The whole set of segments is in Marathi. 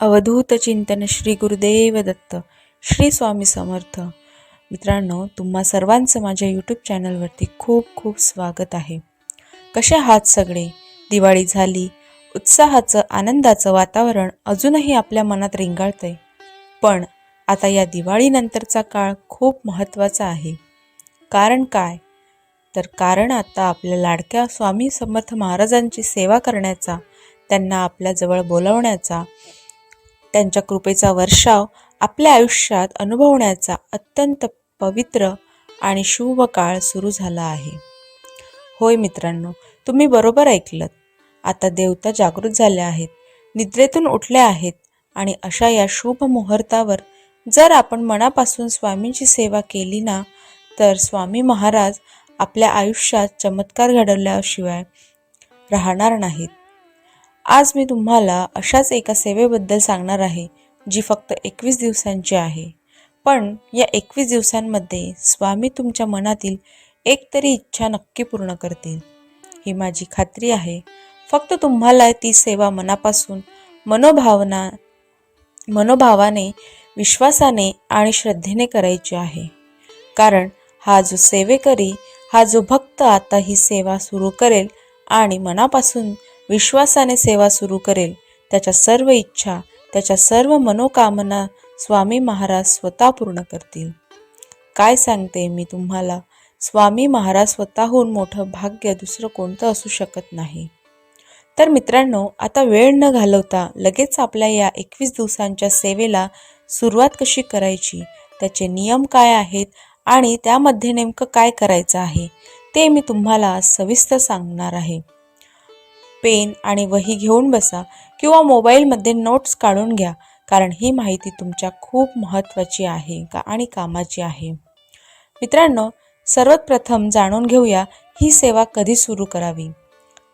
अवधूत चिंतन श्री गुरुदेव दत्त श्री स्वामी समर्थ. मित्रांनो तुम्हा सर्वांचं माझ्या यूट्यूब चॅनलवरती खूप खूप स्वागत आहे. कसे आहात सगळे? दिवाळी झाली. उत्साहाचं आनंदाचं वातावरण अजूनही आपल्या मनात रिंगाळतंय. पण आता या दिवाळीनंतरचा काळ खूप महत्त्वाचा आहे. कारण काय? तर कारण आता आपल्या लाडक्या स्वामी समर्थ महाराजांची सेवा करण्याचा त्यांना आपल्याजवळ बोलवण्याचा त्यांच्या कृपेचा वर्षाव आपल्या आयुष्यात अनुभवण्याचा अत्यंत पवित्र आणि शुभ काळ सुरू झाला आहे. होय मित्रांनो तुम्ही बरोबर ऐकलत. आता देवता जागृत झाल्या आहेत निद्रेतून उठल्या आहेत आणि अशा या शुभ मुहूर्तावर जर आपण मनापासून स्वामींची सेवा केली ना तर स्वामी महाराज आपल्या आयुष्यात चमत्कार घडवल्याशिवाय राहणार नाहीत. आज मी तुम्हाला अशाच एका सेवेबद्दल सांगणार आहे जी फक्त एकवीस दिवसांची आहे. पण या एकवीस दिवसांमध्ये स्वामी तुमच्या मनातील एक तरी इच्छा नक्की पूर्ण करतील. ही माझी खात्री आहे. फक्त तुम्हाला ती सेवा मनापासून मनोभावना मनोभावाने विश्वासाने आणि श्रद्धेने करायची आहे. कारण हा जो सेवेकरी हा जो भक्त आता ही सेवा सुरू करेल आणि मनापासून विश्वासाने सेवा सुरू करेल. त्याच्या सर्व इच्छा त्याच्या सर्व मनोकामना स्वामी महाराज स्वतः पूर्ण करतील. काय सांगते मी तुम्हाला? स्वामी महाराज स्वतःहून मोठं भाग्य दुसरं कोणतं असू शकत नाही. तर मित्रांनो आता वेळ न घालवता लगेच आपल्या या एकवीस दिवसांच्या सेवेला सुरुवात कशी करायची? त्याचे नियम काय आहेत? आणि त्यामध्ये नेमकं काय करायचं आहे? ते मी तुम्हाला सविस्तर सांगणार आहे. पेन आणि वही घेऊन बसा किंवा मोबाईलमध्ये नोट्स काढून घ्या कारण ही माहिती तुमच्या खूप महत्त्वाची आहे का आणि कामाची आहे. मित्रांनो सर्वात प्रथम जाणून घेऊया ही सेवा कधी सुरू करावी.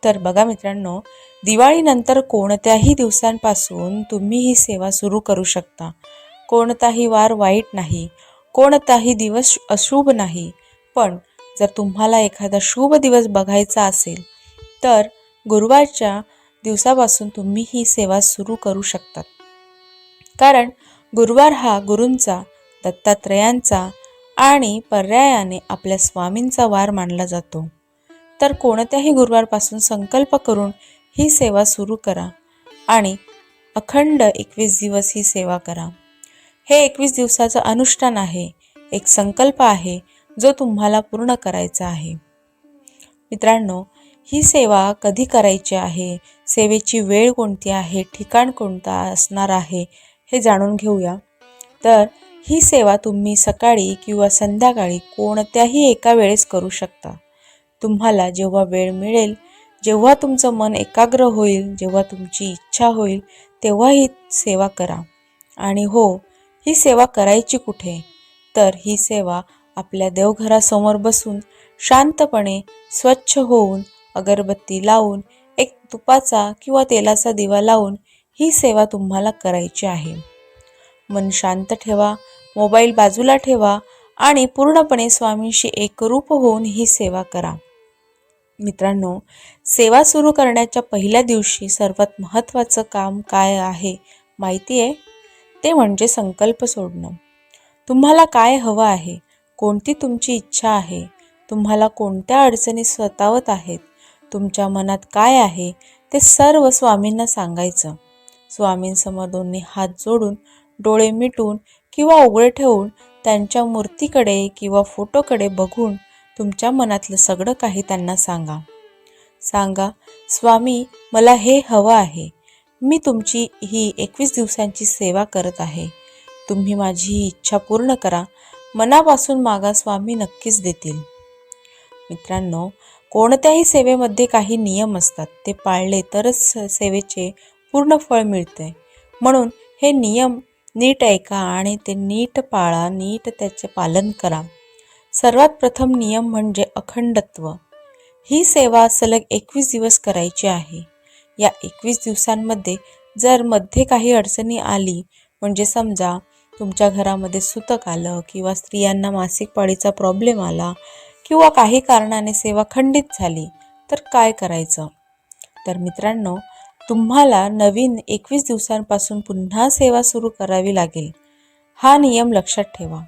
तर बघा मित्रांनो दिवाळीनंतर कोणत्याही दिवसांपासून तुम्ही ही सेवा सुरू करू शकता. कोणताही वार वाईट नाही कोणताही दिवस अशुभ नाही. पण जर तुम्हाला एखादा शुभ दिवस बघायचा असेल तर गुरुवारच्या दिवसापासून तुम्ही ही सेवा सुरू करू शकतात. कारण गुरुवार हा गुरूंचा दत्तात्रयांचा आणि पर्यायाने आपल्या स्वामींचा वार मानला जातो. तर कोणत्याही गुरुवारपासून संकल्प करून ही सेवा सुरू करा आणि अखंड एकवीस दिवस ही सेवा करा. हे एकवीस दिवसाचं अनुष्ठान आहे एक संकल्प आहे जो तुम्हाला पूर्ण करायचा आहे. मित्रांनो ही सेवा कधी करायची आहे? सेवेची वेळ कोणती आहे? ठिकाण कोणता असणार आहे? हे जाणून घेऊया. तर ही सेवा तुम्ही सकाळी किंवा संध्याकाळी कोणत्याही एका वेळेस करू शकता. तुम्हाला जेव्हा वेळ मिळेल जेव्हा तुमचं मन एकाग्र होईल जेव्हा तुमची इच्छा होईल तेव्हा ही सेवा करा. आणि हो ही सेवा करायची कुठे? तर ही सेवा आपल्या देवघरासमोर बसून शांतपणे स्वच्छ होऊन अगरबत्ती लावून एक तुपाचा किंवा तेलाचा दिवा लावून ही सेवा तुम्हाला करायची आहे. मन शांत ठेवा मोबाईल बाजूला ठेवा आणि पूर्णपणे स्वामींशी एकरूप होऊन ही सेवा करा. मित्रांनो सेवा सुरू करण्याच्या पहिल्या दिवशी सर्वात महत्त्वाचं काम काय आहे माहिती आहे? ते म्हणजे संकल्प सोडणं. तुम्हाला काय हवं आहे? कोणती तुमची इच्छा आहे? तुम्हाला कोणत्या अडचणी स्वतावत आहेत? तुमच्या मनात काय आहे ते सर्व स्वामींना सांगायचं. स्वामींसमोर दोन्ही हात जोडून डोळे मिटून किंवा उघडे ठेवून त्यांच्या मूर्तीकडे किंवा फोटोकडे बघून तुमच्या मनातलं सगळं काही त्यांना सांगा. सांगा स्वामी मला हे हवं आहे. मी तुमची ही एकवीस दिवसांची सेवा करत आहे. तुम्ही माझी ही इच्छा पूर्ण करा. मनापासून मागा स्वामी नक्कीच देतील. मित्रांनो कोणत्याही सेवेमध्ये काही नियम असतात ते पाळले तरच सेवेचे पूर्ण फळ मिळते. म्हणून हे नियम नीट ऐका आणि ते नीट पाळा नीट त्याचे पालन करा. सर्वात प्रथम नियम म्हणजे अखंडत्व. ही सेवा सलग एकवीस दिवस करायची आहे. या एकवीस दिवसांमध्ये जर मध्ये काही अडचणी आली म्हणजे समजा तुमच्या घरामध्ये सुतक आलं किंवा स्त्रियांना मासिक पाळीचा प्रॉब्लेम आला किंवा काही कारणाने सेवा खंडित झाली तर काय करायचं? तर मित्रांनो तुम्हाला नवीन एकवीस दिवसांपासून पुन्हा सेवा सुरू करावी लागेल. हा नियम लक्षात ठेवा.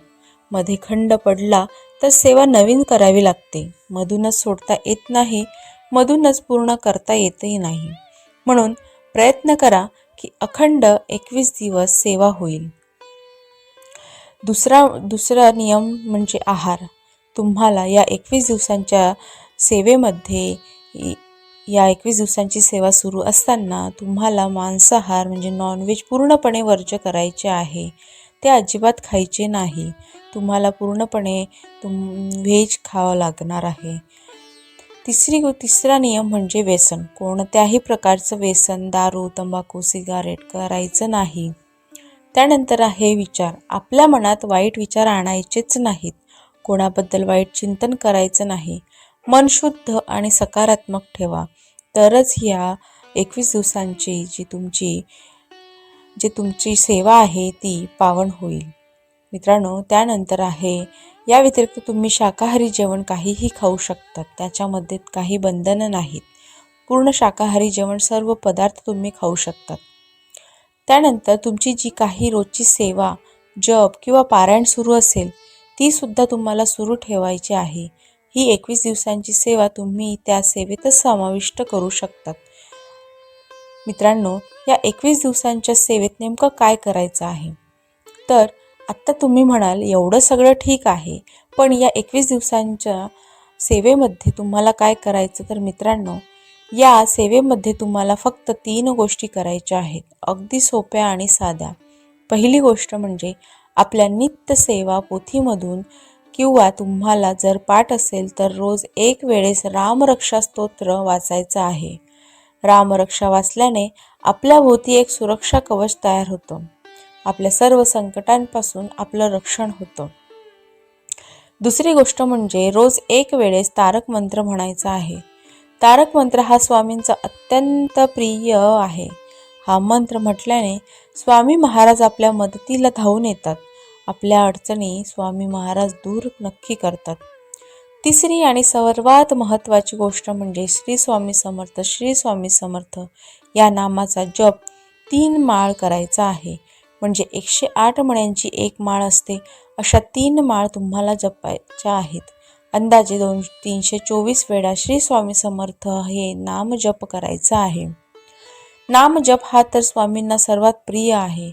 मध्ये खंड पडला तर सेवा नवीन करावी लागते. मधूनच सोडता येत नाही मधूनच पूर्ण करता येतही नाही. म्हणून प्रयत्न करा की अखंड एकवीस दिवस सेवा होईल. दुसरा दुसरा नियम म्हणजे आहार. तुम्हाला या एकवीस दिवसांच्या सेवेमध्ये या एकवीस दिवसांची सेवा सुरू असताना तुम्हाला मांसाहार म्हणजे नॉनव्हेज पूर्णपणे वर्ज्य करायचे आहे. ते अजिबात खायचे नाही. तुम्हाला पूर्णपणे तुम व्हेज खावं लागणार आहे. तिसरी तिसरा नियम म्हणजे व्यसन. कोणत्याही प्रकारचं व्यसन दारू तंबाखू सिगारेट करायचं नाही. त्यानंतर आहे विचार. आपल्या मनात वाईट विचार आणायचेच नाहीत. कोणाबद्दल वाईट चिंतन करायचं नाही. मन शुद्ध आणि सकारात्मक ठेवा. तरच ह्या एकवीस दिवसांची जी तुमची जी तुमची सेवा आहे ती पावन होईल. मित्रांनो त्यानंतर आहे या व्यतिरिक्त तुम्ही शाकाहारी जेवण काहीही खाऊ शकतात. त्याच्यामध्ये काही बंधनं नाहीत. पूर्ण शाकाहारी जेवण सर्व पदार्थ तुम्ही खाऊ शकतात. त्यानंतर तुमची जी काही रोजची सेवा जप किंवा पारायण सुरू असेल ती सुद्धा तुम्हाला सुरू ठेवायची आहे. ही एकवीस दिवसांची सेवा तुम्ही त्या सेवेतच समाविष्ट करू शकतात. मित्रांनो या एकवीस दिवसांच्या सेवेत नेमकं काय करायचं आहे? तर आत्ता तुम्ही म्हणाल एवढं सगळं ठीक आहे पण या एकवीस दिवसांच्या सेवेमध्ये तुम्हाला काय करायचं? तर मित्रांनो या सेवेमध्ये तुम्हाला फक्त तीन गोष्टी करायच्या आहेत. अगदी सोप्या आणि साध्या. पहिली गोष्ट म्हणजे आपल्या नित्य सेवा पोथीमधून किंवा तुम्हाला जर पाठ असेल तर रोज एक वेळेस रामरक्षा स्तोत्र वाचायचं आहे. रामरक्षा वाचल्याने आपल्या भोवती एक सुरक्षा कवच तयार होतं. आपल्या सर्व संकटांपासून आपलं रक्षण होतं. दुसरी गोष्ट म्हणजे रोज एक वेळेस तारक मंत्र म्हणायचा आहे. तारक मंत्र हा स्वामींचा अत्यंत प्रिय आहे. हा मंत्र म्हटल्याने स्वामी महाराज आपल्या मदतीला धावून येतात. आपल्या अडचणी स्वामी महाराज दूर नक्की करतात. तिसरी आणि सर्वात महत्त्वाची गोष्ट म्हणजे श्री स्वामी समर्थ श्री स्वामी समर्थ या नामाचा जप तीन माळ करायचा आहे. म्हणजे एकशे आठ मण्यांची एक माळ असते. अशा तीन माळ तुम्हाला जपायच्या आहेत. अंदाजे दोन तीनशे चोवीस वेळा श्री स्वामी समर्थ हे नाम जप करायचं आहे. नाम जप हा तर स्वामींना सर्वात प्रिय आहे.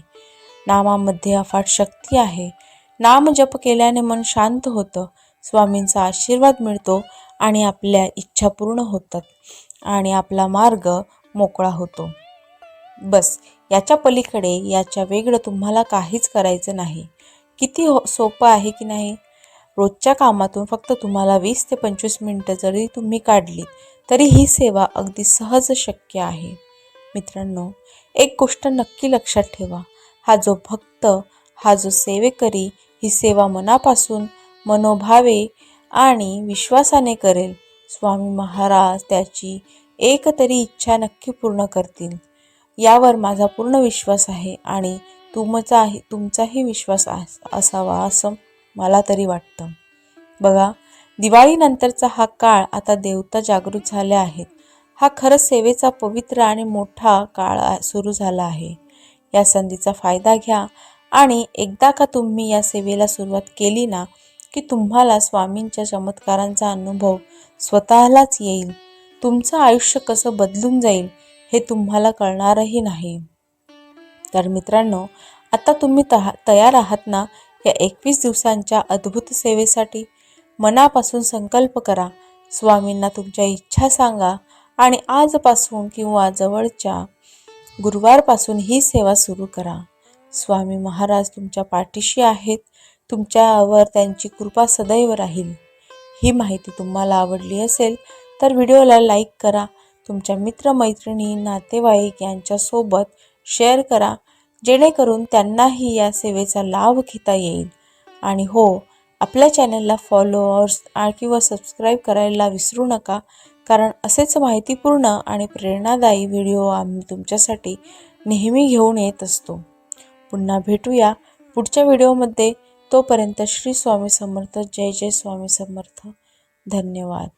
नामामध्ये अफाट शक्ती आहे. नाम जप केल्याने मन शांत होतं. स्वामींचा आशीर्वाद मिळतो आणि आपल्या इच्छा पूर्ण होतात आणि आपला मार्ग मोकळा होतो. बस याच्या पलीकडे याच्या वेगळं तुम्हाला काहीच करायचं नाही. किती हो सोपं आहे की नाही? रोजच्या कामातून फक्त तुम्हाला वीस ते पंचवीस मिनटं जरी तुम्ही काढली तरी ही सेवा अगदी सहज शक्य आहे. मित्रांनो एक गोष्ट नक्की लक्षात ठेवा. हा जो भक्त हा जो सेवेकरी ही सेवा मनापासून मनोभावे आणि विश्वासाने करेल. स्वामी महाराज त्याची एक तरी इच्छा नक्की पूर्ण करतील. यावर माझा पूर्ण विश्वास आहे आणि तुमचाही तुमचाही विश्वास अस- असावा असं मला तरी वाटतं. बघा दिवाळीनंतरचा हा काळ आता देवता जागृत झाल्या आहेत. हा खरंच सेवेचा पवित्र आणि मोठा काळ सुरू झाला आहे. या संधीचा फायदा घ्या. आणि एकदा का तुम्ही या सेवेला सुरुवात केली ना की तुम्हाला स्वामींच्या चमत्कारांचा अनुभव स्वतःलाच येईल. तुमचं आयुष्य कसं बदलून जाईल हे तुम्हाला कळणारही नाही. तर मित्रांनो आता तुम्ही तहा तयार आहात ना या एकवीस दिवसांच्या अद्भुत सेवेसाठी मनापासून संकल्प करा. स्वामींना तुमच्या इच्छा सांगा आणि आजपासून किंवा जवळच्या गुरुवारपासून ही सेवा सुरू करा. स्वामी महाराज तुमच्या पाठीशी आहेत. तुमच्यावर त्यांची कृपा सदैव राहील. ही माहिती तुम्हाला आवडली असेल तर व्हिडिओला लाईक करा. तुमच्या मित्रमैत्रिणी नातेवाईक यांच्यासोबत शेअर करा. जेणेकरून त्यांनाही या सेवेचा लाभ घेता येईल. आणि हो आपल्या चॅनलला फॉलोअर्स किंवा सबस्क्राईब करायला विसरू नका. कारण असेच माहितीपूर्ण आणि प्रेरणादायी व्हिडिओ आम्ही तुमच्यासाठी नेहमी घेऊन येत असतो. पुन्हा भेटूया पुढच्या व्हिडिओमध्ये तोपर्यंत श्री स्वामी समर्थ. जय जय स्वामी समर्थ. धन्यवाद.